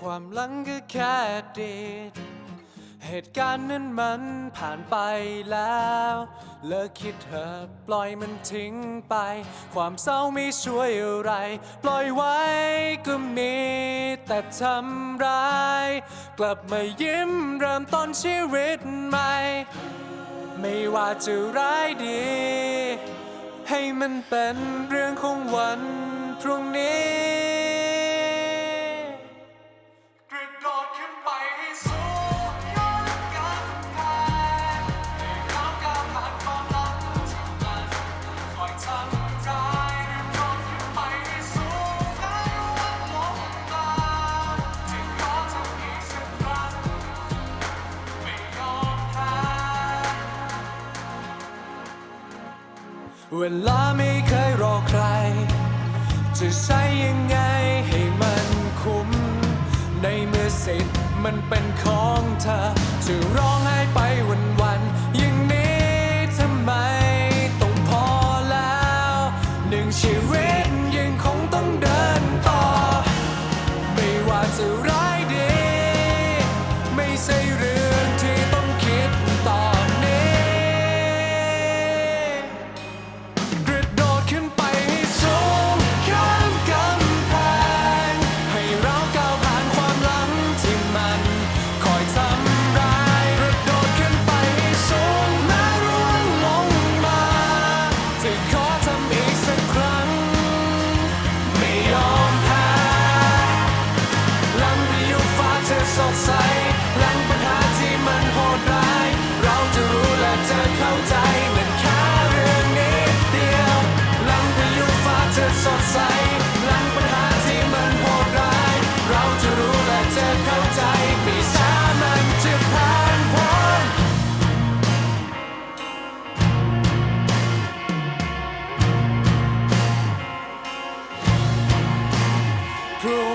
ความหลังก็แค่อดีตเหตุการณ์นั้นมันผ่านไปแล้ว เลิกคิดเถอะปล่อยมันทิ้งไป ความเศร้าไม่ช่วยอะไร ปล่อยไว้ก็มีแต่ทำร้าย กลับมายิ้มเริ่มต้นชีวิตใหม่ ไม่ว่าจะร้ายดี ให้มันเป็นเรื่องของวันพรุ่งนี้ เวลาไม่เคยรอใคร จะใช้ยังไงให้มันคุ้ม ในเมื่อสิทธิ์มันเป็นของเธอ จะร้องไห้ไปวันวันอย่างนี้ทำไมต้องพอแล้ว หนึ่งชีวิตยังคงต้องเดินต่อ ไม่ว่าจะร้ายดี ไม่ใช่ เข้าใจมันแค่เรื่องนิดเดียวหลังพายุฟ้าจะสดใสหลังปัญหาที่มันโหดร้าย เราจะรู้และจะเข้าใจปีชามันจะผ่านพ้นพรุ่